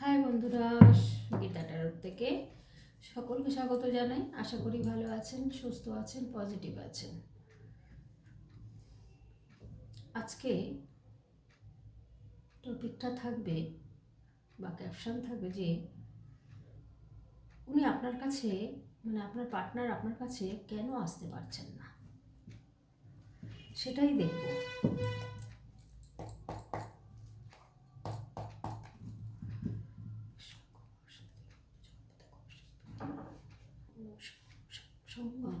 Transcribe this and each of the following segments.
High বন্ধুরা, গীতা টারোর থেকে সকলকে স্বাগত জানাই। আশা করি ভালো আছেন, সুস্থ আছেন, পজিটিভ আছেন। আজকে টপিকটা থাকবে বা ক্যাপশন থাকবে যে উনি আপনার কাছে মানে আপনার পার্টনার আপনার কাছে কেন আসতে পারছেন না? সেটাই দেখব। সঙ্গম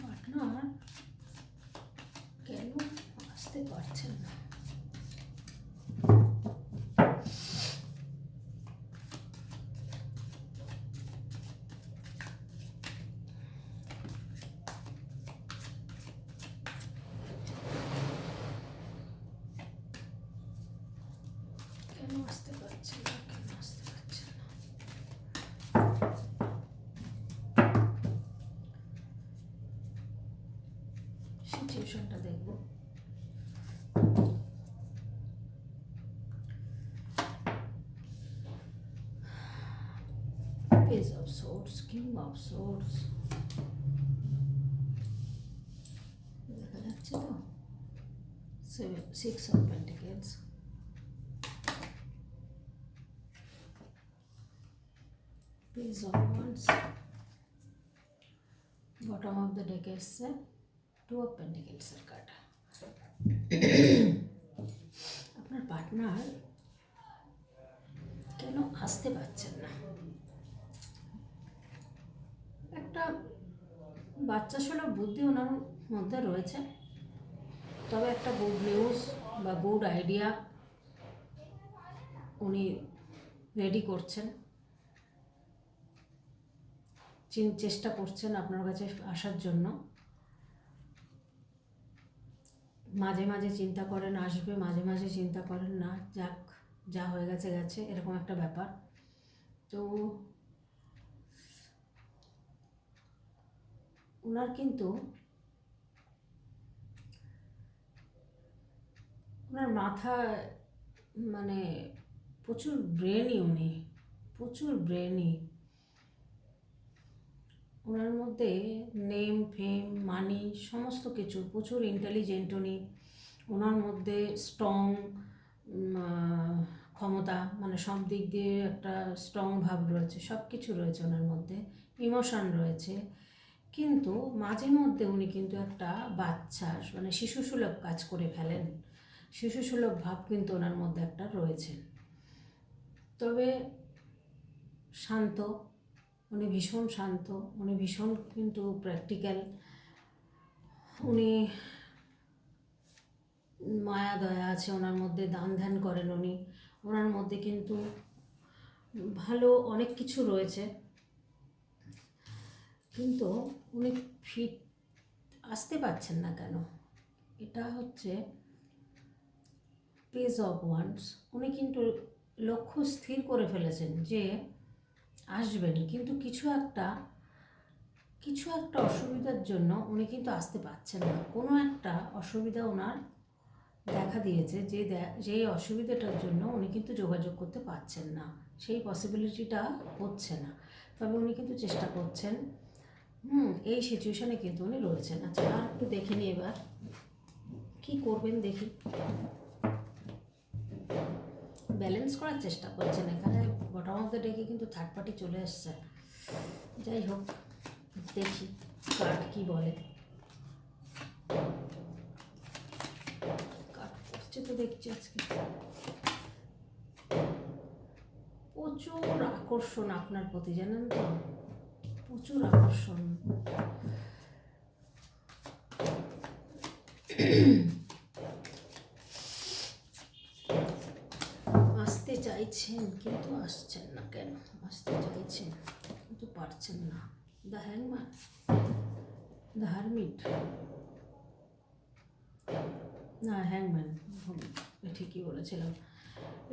পার্টনার কেন আসতে পারছেন না কেন আসতে পারছেন না কেন আসতে পারছেন না সিচুয়েশনটা দেখব। Page of swords king of swords দেখা যাচ্ছে তো? Seven six of pentacles page of wands bottom of the deck এসছে। টু অফ পেন্টিকেলসের কার্ড আপনার পার্টনার কেন আসতে পারছেন না? একটা বাচ্চা সুলভ বুদ্ধি ওনার মধ্যে রয়েছে। তবে একটা গুড নিউজ বা গুড আইডিয়া উনি রেডি করছেন। চেষ্টা করছেন আপনার কাছে আসার জন্য। মাঝে মাঝে চিন্তা করেন, আসবে, মাঝে মাঝে চিন্তা করেন, না, যাক, যা হয়ে গেছে গেছে। এরকম একটা ব্যাপার। তো ওনার কিন্তু ওনার মাথা মানে প্রচুর ব্রেনই উনি, প্রচুর ব্রেনই ওনার মধ্যে নেম ফেম মানি সমস্ত কিছু, প্রচুর ইন্টেলিজেন্ট উনি। ওনার মধ্যে স্ট্রং ক্ষমতা মানে সব দিক দিয়ে একটা স্ট্রং ভাব রয়েছে, সব কিছু রয়েছে ওনার মধ্যে ইমোশন রয়েছে। কিন্তু মাঝে মধ্যে উনি কিন্তু একটা বাচ্চা মানে শিশুসুলভ কাজ করে ফেলেন। শিশুসুলভ ভাব কিন্তু ওনার মধ্যে একটা রয়েছে। তবে শান্ত উনি ভীষণ শান্ত, উনি ভীষণ কিন্তু প্র্যাকটিক্যাল উনি মায়া, দয়া আছে ওনার মধ্যে, দান ধ্যান করেন উনি। ওনার মধ্যে কিন্তু ভালো অনেক কিছু রয়েছে। কিন্তু উনি ফিট আসতে পারছেন না কেন? এটা হচ্ছে পেজ অফ ওয়ান্স উনি কিন্তু লক্ষ্য স্থির করে ফেলেছেন যে আসবেন কিন্তু কিছু একটা কিছু একটা অসুবিধার জন্য উনি কিন্তু আসতে পারছেন না। কোনো একটা অসুবিধা ওনার দেখা দিয়েছে যে যেই অসুবিধাটার জন্য উনি কিন্তু যোগাযোগ করতে পারছেন না। সেই পসিবিলিটিটা হচ্ছে না। তবে উনি কিন্তু চেষ্টা করছেন। হুম, এই সিচুয়েশনে কিন্তু উনি রয়েছেন। আচ্ছা আর একটু দেখে নিই এবার। কী করবেন দেখি। ব্যালেন্স করার চেষ্টা করছেন এখানে। বটম অফ ডেকে কিন্তু থার্ড পার্টি চলে এসছে। যাই হোক, দেখি কার্ড কি বলে। কার্ড করছে তো দেখছি আজকে। প্রচুর আকর্ষণ আপনার প্রতি, জানেন তো? প্রচুর আকর্ষণ আসতে চাইছেন কিন্তু আসছেন না কেন? আসতে চাইছেন কিন্তু পারছেন না। দ্য হ্যাংম্যান দ্য হারমিট না হ্যাংম্যান ঠিকই বলেছিলাম।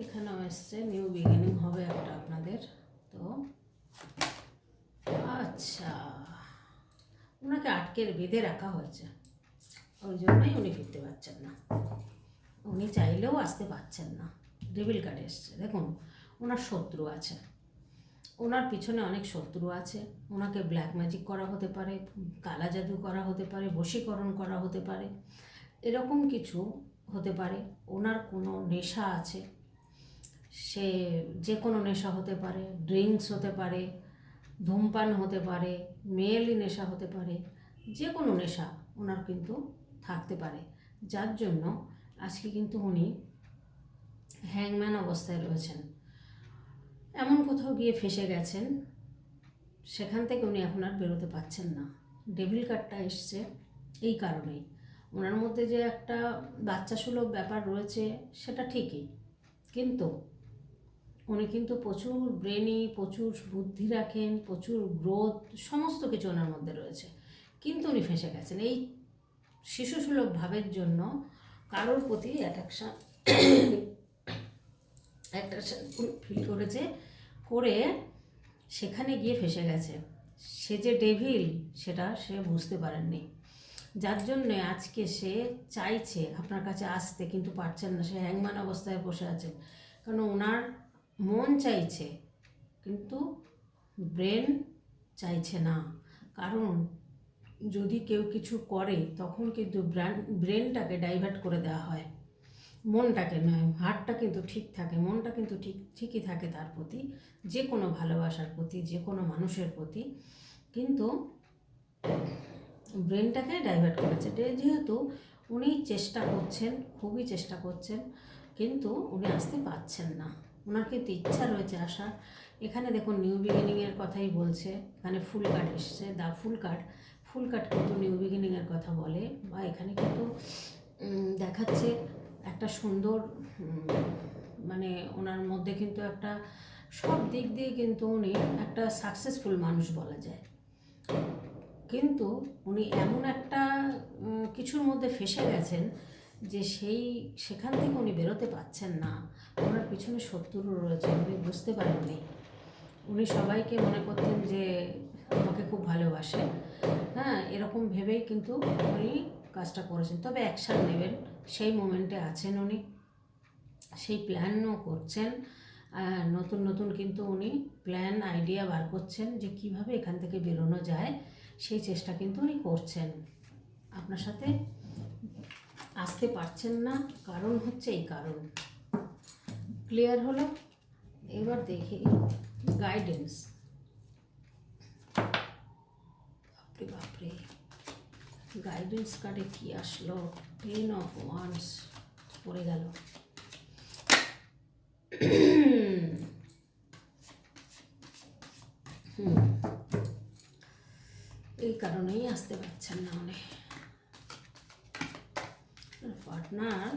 এখানেও এসছে নিউ বিগিনিং হবে একটা আপনাদের। তো আচ্ছা ওনাকে আটকে বেঁধে রাখা হয়েছে। ওই জন্যই উনি ফিরতে পারছেন না। উনি চাইলেও আসতে পারছেন না। ডেবিল কার্ড এসছে। দেখুন, ওনার শত্রু আছে। ওনার পিছনে অনেক শত্রু আছে। ওনাকে ব্ল্যাক ম্যাজিক করা হতে পারে, কালা জাদু করা হতে পারে, বশীকরণ করা হতে পারে, এরকম কিছু হতে পারে। ওনার কোনো নেশা আছে। সে যে কোনো নেশা হতে পারে ড্রিঙ্কস হতে পারে, ধূমপান হতে পারে, মেয়েলি নেশা হতে পারে যে কোনো নেশা ওনার কিন্তু থাকতে পারে। যার জন্য আজকে কিন্তু উনি হ্যাংম্যান অবস্থায় রয়েছেন। এমন কোথাও গিয়ে ফেসে গেছেন, সেখান থেকে উনি এখন আর বেরোতে পারছেন না। ডেবিল কার্ডটা এসছে এই কারণেই। ওনার মধ্যে যে একটা বাচ্চা সুলভ ব্যাপার রয়েছে, সেটা ঠিকই। কিন্তু উনি কিন্তু প্রচুর ব্রেনি, প্রচুর বুদ্ধি রাখেন, প্রচুর গ্রোথ, সমস্ত কিছু ওনার মধ্যে রয়েছে। কিন্তু উনি ফেসে গেছেন। এই শিশু সুলভ ভাবের জন্য কারোর প্রতি অ্যাট্রাকশান অ্যাট্রাকশান ফিল করেছে, করে সেখানে গিয়ে ফেসে গেছে। সে যে ডেভিল সেটা সে বুঝতে পারেননি। যার জন্যে আজকে সে চাইছে, আপনার কাছে আসতে, কিন্তু পারছেন না। সে হ্যাংমান অবস্থায় বসে আছেন কারণ ওনার মন চাইছে, কিন্তু ব্রেন চাইছে না। কারণ যদি কেউ কিছু করে, তখন কিন্তু ব্রান, ব্রেনটাকে ডাইভার্ট করে দেওয়া হয়। মনটাকে নয় হার্টটা কিন্তু ঠিক থাকে, মনটা কিন্তু ঠিক, ঠিকই থাকে তার প্রতি যে কোনো ভালোবাসার প্রতি যে কোনো মানুষের প্রতি। কিন্তু ব্রেনটাকে ডাইভার্ট করেছে। যেহেতু উনি চেষ্টা করছেন, খুবই চেষ্টা করছেন, কিন্তু উনি আসতে পারছেন না। ওনার কিন্তু ইচ্ছা রয়েছে আসার। এখানে দেখুন নিউ বিগিনিংয়ের কথাই বলছে, এখানে ফুল কাট এসছে। দা ফুল কাট ফুল কাট কিন্তু নিউ বিগিনিংয়ের কথা বলে, বা এখানে কিন্তু দেখাচ্ছে একটা সুন্দর মানে ওনার মধ্যে কিন্তু একটা সব দিক দিয়ে কিন্তু উনি একটা সাকসেসফুল মানুষ বলা যায়। কিন্তু উনি এমন একটা কিছুর মধ্যে ফেসে গেছেন যে সেই, সেখান থেকে উনি বেরোতে পারছেন না। ওনার পিছনে শত্রু রয়েছে, উনি বুঝতে পারেননি। উনি সবাইকে মনে করতেন যে আমাকে খুব ভালোবাসে। হ্যাঁ এরকম ভেবেই কিন্তু উনি কাজটা করেছেন। তবে অ্যাকশান নেবেন। সেই মোমেন্টে আছেন উনি। সেই প্ল্যানও করছেন। নতুন নতুন কিন্তু উনি প্ল্যান আইডিয়া বার করছেন যে কীভাবে এখান থেকে বেরোনো যায়, সেই চেষ্টা কিন্তু উনি করছেন। আপনার সাথে আসতে পারছেন না, কারণ হচ্ছে এই কারণ। ক্লিয়ার হলো? এবার দেখি গাইডেন্স বাপরে বাপরে। গাইডেন্স কার্ডে কি আসলো? টেন অফ ওয়ান্স পড়ে গেল। এই কারণেই আসতে পারছেন না উনি। পার্টনার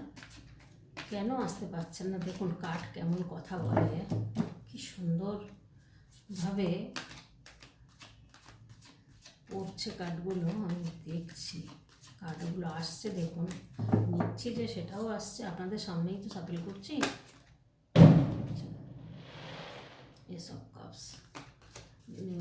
কেন আসতে পারছেন না? দেখুন, কাঠ কেমন কথা বলে। কি সুন্দর ভাবে পড়ছে কাঠগুলো, আমি দেখছি। কাঠগুলো আসছে, দেখুন। নিচ্ছি যে সেটাও আসছে, আপনাদের সামনেই তো সাপিল করছি। এসব কাপস নিউ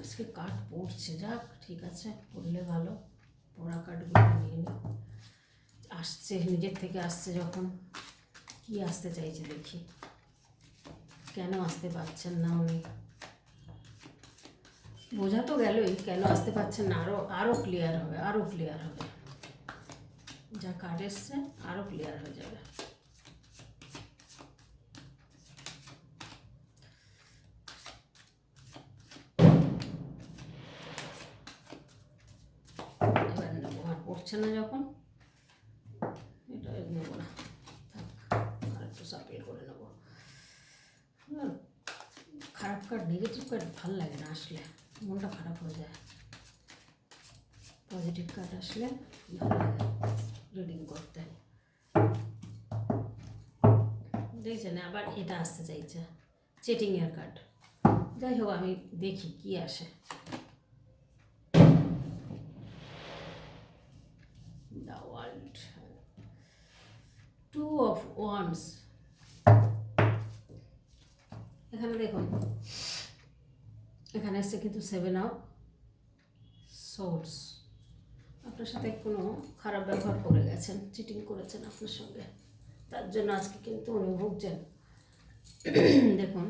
আজকে কাঠ পড়ছে, যাক, ঠিক আছে, পড়লে ভালো। পড়া কাঠগুলো নিয়ে নিই। আসছে, নিজের থেকে আসছে যখন। কি আসতে চাইছে দেখি। কেন আসতে পারছেন না উনি? বোঝা তো গেলই, কেন আসতে পারছেন না? আরও আরও ক্লিয়ার হবে আরও ক্লিয়ার হবে। যা কার্ড এসছে আরও ক্লিয়ার হয়ে যাবে। এবার নেব আর পড়ছে না যখন, এটা নেব না। থাক, আর একটু সাপ্লাই করে নেব। আর খারাপ কার্ড নেগেটিভ কার্ড ভালো লাগে না আসলে। মনটা খারাপ হয়ে যায়। পজিটিভ কার্ড আসলে ভালো রিডিং করতে। দেখছেন, আবার এটা আসতে চাইছে। চেটিংয়ের কার্ড যাই হোক, আমি দেখি কি আসে। ওয়ার্ল্ড টু অফ ওয়ান্স এখানে দেখুন। এখানে এসছে কিন্তু সেভেন অফ সোর্স আপনার সাথে কোনো খারাপ ব্যবহার করে গেছেন চিটিং করেছেন আপনার সঙ্গে, তার জন্য আজকে কিন্তু উনি ভুগছেন। দেখুন,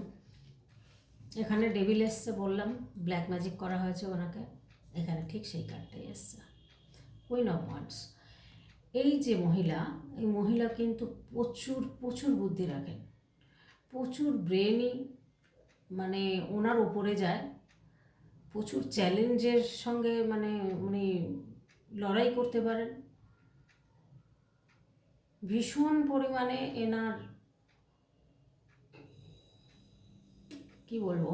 এখানে ডেভিল এসছে বললাম ব্ল্যাক ম্যাজিক করা হয়েছে ওনাকে, এখানে ঠিক সেই কার্ডটাই এসছে। কুইন অফ ওয়ান্স এই যে মহিলা, এই মহিলা কিন্তু প্রচুর প্রচুর বুদ্ধি রাখেন। প্রচুর ব্রেনই মানে ওনার উপরে যায় প্রচুর চ্যালেঞ্জের সঙ্গে মানে উনি লড়াই করতে পারেন। ভীষণ পরিমাণে এনার কি বলব?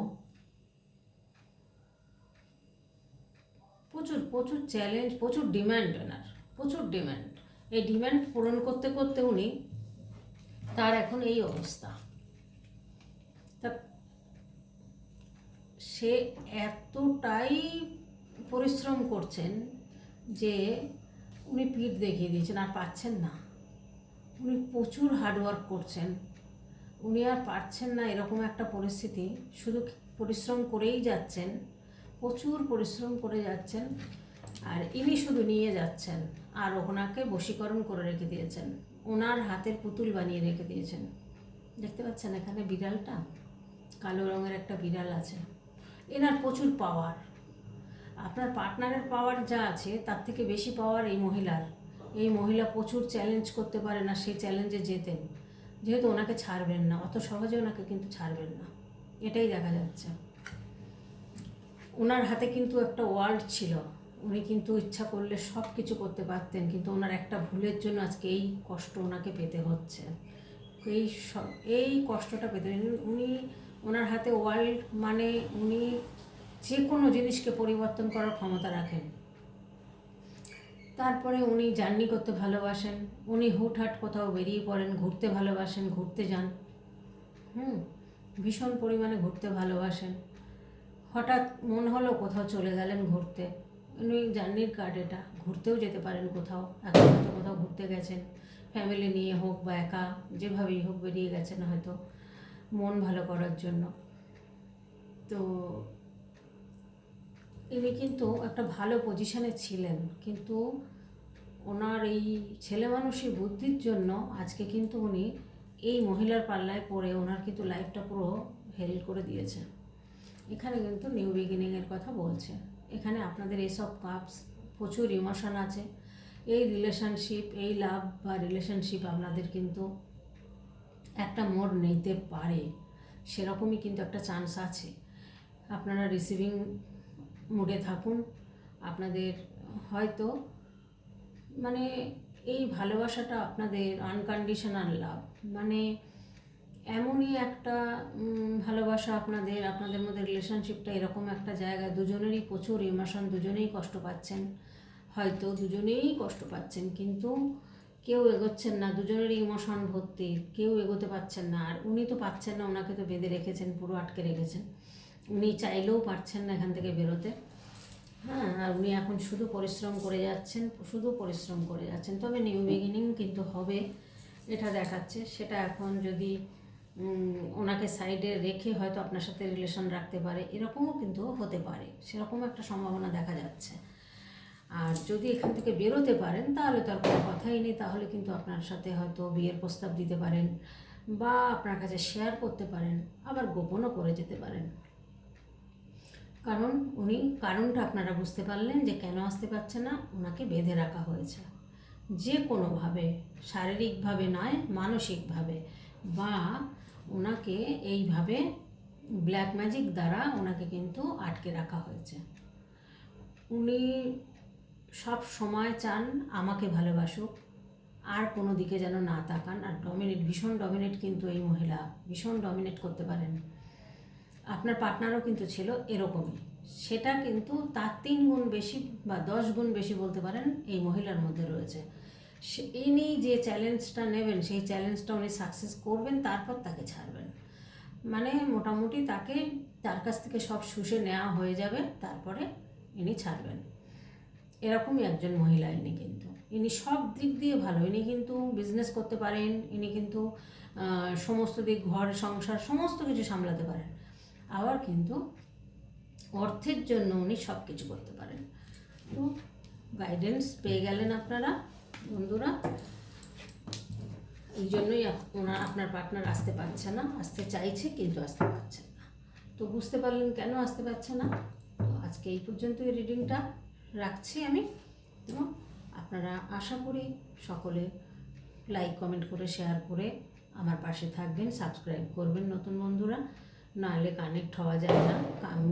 প্রচুর প্রচুর চ্যালেঞ্জ, প্রচুর ডিম্যান্ড এনার, প্রচুর ডিম্যান্ড এই ডিম্যান্ড পূরণ করতে করতে উনি তার এখন এই অবস্থা তা সে এতটাই পরিশ্রম করছেন যে উনি পিঠ দেখিয়ে দিয়েছেন, আর পাচ্ছেন না। উনি প্রচুর হার্ডওয়ার্ক করছেন। উনি আর পারছেন না এরকম একটা পরিস্থিতি। শুধু পরিশ্রম করেই যাচ্ছেন, প্রচুর পরিশ্রম করে যাচ্ছেন, আর ইনি শুধু নিয়ে যাচ্ছেন, আর ওনাকে বশীকরণ করে রেখে দিয়েছেন। ওনার হাতের পুতুল বানিয়ে রেখে দিয়েছেন। দেখতে পাচ্ছেন এখানে বিড়ালটা? কালো রঙের একটা বিড়াল আছে। এনার প্রচুর পাওয়ার আপনার পার্টনারের পাওয়ার যা আছে, তার থেকে বেশি পাওয়ার এই মহিলার। এই মহিলা প্রচুর চ্যালেঞ্জ করতে পারে না সেই চ্যালেঞ্জে যেতেন। যেহেতু ওনাকে ছাড়বেন না, অত সহজে ওনাকে কিন্তু ছাড়বেন না। এটাই দেখা যাচ্ছে। ওনার হাতে কিন্তু একটা ওয়ার্ল্ড ছিল। উনি কিন্তু ইচ্ছা করলে সব কিছু করতে পারতেন, কিন্তু ওনার একটা ভুলের জন্য আজকে এই কষ্ট ওনাকে পেতে হচ্ছে। এই স- এই কষ্টটা পেতে উনি ওনার হাতে ওয়ার্ল্ড মানে উনি যে কোনো জিনিসকে পরিবর্তন করার ক্ষমতা রাখেন। তারপরে উনি জার্নি করতে ভালোবাসেন, উনি হুটহাট কোথাও বেরিয়ে পড়েন, ঘুরতে ভালোবাসেন, ঘুরতে যান। হুম, ভীষণ পরিমাণে ঘুরতে ভালোবাসেন। হঠাৎ মন হলো কোথাও চলে গেলেন ঘুরতে। উনি জার্নির কার্ড এটা, ঘুরতেও যেতে পারেন কোথাও, এখন হয়তো কোথাও ঘুরতে গেছেন। ফ্যামিলি নিয়ে হোক বা একা, যেভাবেই হোক বেরিয়ে গেছেন হয়তো। মন ভালো করার জন্য। তো ইনি কিন্তু একটা ভালো পজিশনে ছিলেন। কিন্তু ওনার এই ছেলে মানুষের বুদ্ধির জন্য আজকে কিন্তু উনি এই মহিলার পাল্লায় পড়ে ওনার কিন্তু লাইফটা পুরো হেল করে দিয়েছে। এখানে কিন্তু নিউ বিগিনিংয়ের কথা বলছে। এখানে আপনাদের এসব কাপস প্রচুর ইমোশন আছে। এই রিলেশনশিপ এই লাভ বা রিলেশনশিপ আপনাদের কিন্তু একটা মোড় নিতে পারে, সেরকমই কিন্তু একটা চান্স আছে। আপনারা রিসিভিং মুডে থাকুন। আপনাদের হয়তো মানে এই ভালোবাসাটা আপনাদের আনকন্ডিশনাল লাভ মানে এমনই একটা ভালোবাসা আপনাদের আপনাদের মধ্যে রিলেশনশিপটা এরকম একটা জায়গায় দুজনেরই প্রচুর ইমোশন দুজনেই কষ্ট পাচ্ছেন। হয়তো দুজনেই কষ্ট পাচ্ছেন, কিন্তু কেউ এগোচ্ছেন না, দুজনেরই ইমোশন ভর্তি, কেউ এগোতে পারছেন না। আর উনি তো পাচ্ছেন না, ওনাকে তো বেঁধে রেখেছেন, পুরো আটকে রেখেছেন। উনি চাইলেও পারছেন না এখান থেকে বেরোতে। হ্যাঁ আর উনি এখন শুধু পরিশ্রম করে যাচ্ছেন, শুধু পরিশ্রম করে যাচ্ছেন। তবে নিউ বিগিনিং কিন্তু হবে, এটা দেখাচ্ছে। সেটা এখন যদি ওনাকে সাইডে রেখে হয়তো আপনার সাথে রিলেশন রাখতে পারে, এরকমও কিন্তু হতে পারে। সেরকম একটা সম্ভাবনা দেখা যাচ্ছে। আর যদি এখান থেকে বেরোতে পারেন, তাহলে তো কোনো কথাই নেই। তাহলে কিন্তু আপনার সাথে হয়তো বিয়ের প্রস্তাব দিতে পারেন বা আপনার কাছে শেয়ার করতে পারেন, আবার গোপনও করে যেতে পারেন। কারণ উনি, কারণটা আপনারা বুঝতে পারলেন যে কেন আসতে পারছে না ওনাকে বেঁধে রাখা হয়েছে। যে কোনোভাবে, শারীরিকভাবে নয়, মানসিকভাবে। বা ওনাকে এইভাবে ব্ল্যাক ম্যাজিক দ্বারা ওনাকে কিন্তু আটকে রাখা হয়েছে। উনি সব সময় চান আমাকে ভালোবাসুক। আর কোনো দিকে যেন না তাকান। আর ডমিনেট ভীষণ ডমিনেট কিন্তু এই মহিলা। ভীষণ ডমিনেট করতে পারেন। আপনার পার্টনারও কিন্তু ছিল এরকমই। সেটা কিন্তু তার তিন গুণ বেশি বা দশ গুণ বেশি বলতে পারেন এই মহিলার মধ্যে রয়েছে। সে, ইনি যে চ্যালেঞ্জটা নেবেন, সেই চ্যালেঞ্জটা উনি সাকসেস করবেন, তারপর তাকে ছাড়বেন। মানে মোটামুটি তাকে, তার কাছ থেকে সব শুষে নেওয়া হয়ে যাবে, তারপরে ইনি ছাড়বেন। এরকমই একজন মহিলা ইনি কিন্তু। ইনি সব দিক দিয়ে ভালো। ইনি কিন্তু বিজনেস করতে পারেন, ইনি কিন্তু সমস্ত দিক, ঘর, সংসার, সমস্ত কিছু সামলাতে পারেন। আবার কিন্তু অর্থের জন্য উনি সব কিছু করতে পারেন। তো গাইডেন্স পেয়ে গেলেন আপনারা, বন্ধুরা। এই জন্যই ওনার, আপনার পার্টনার আসতে পারছে না। আসতে চাইছে কিন্তু আসতে পারছে না। তো বুঝতে পারলেন কেন আসতে পারছে না? তো আজকে এই পর্যন্তই রিডিংটা রাখছি আমি তো আপনারা আশা করি সকলে লাইক কমেন্ট করে শেয়ার করে আমার পাশে থাকবেন সাবস্ক্রাইব করবেন নতুন বন্ধুরা। নাহলে কানেক্ট হওয়া যায় না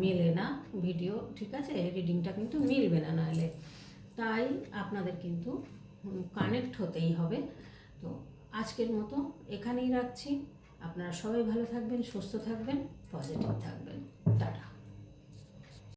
মেলে না ভিডিও ঠিক আছে? রিডিংটা কিন্তু মিলবে না নাহলে। তাই আপনাদের কিন্তু কানেক্ট হতেই হবে। তো আজকের মতো এখানেই রাখছি। আপনারা সবাই ভালো থাকবেন, সুস্থ থাকবেন পজিটিভ থাকবেন।